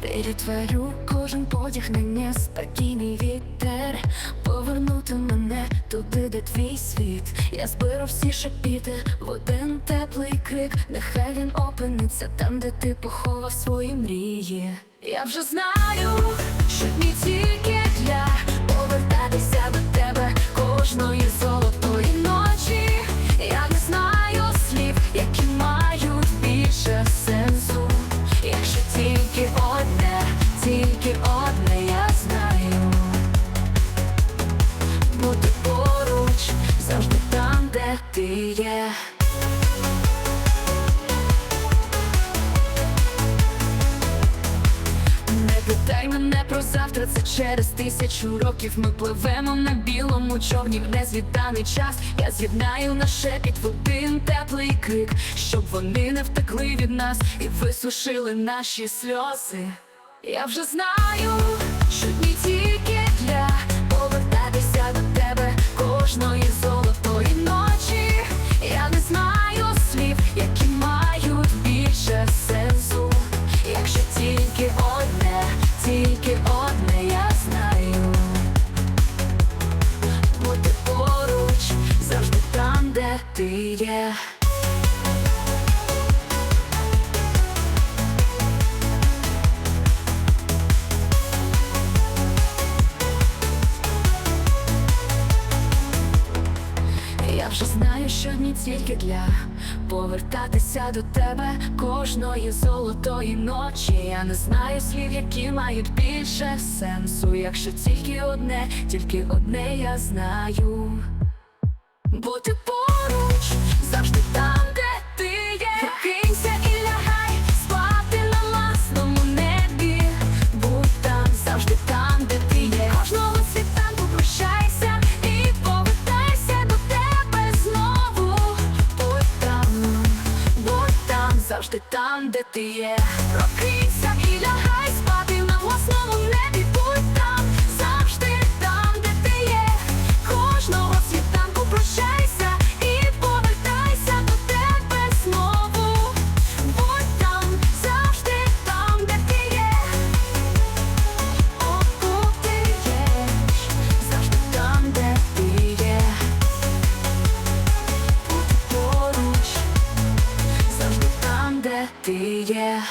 Перетворю кожен подяг на неспокійний вітер? Повернути мене туди, де твій світ. Я зберу всі шепіти в один теплий крик. Нехай він опиниться там, де ти поховав свої мрії. Я вже знаю, що дні тільки для повертатися до тебе кожної ти є. Не питай мене про завтра, це через тисячу років. Ми пливемо на білому човні в незвіданий час. Я з'єднаю на шепіт в один теплий крик, щоб вони не втекли від нас і висушили наші сльози. Я вже знаю, що дні тільки ти. Я вже знаю, що дні тільки для повертатися до тебе кожної золотої ночі. Я не знаю слів, які мають більше сенсу. Якщо тільки одне, тільки одне я знаю. Бути поруч завжди там, де ти є. Прокинься ти є.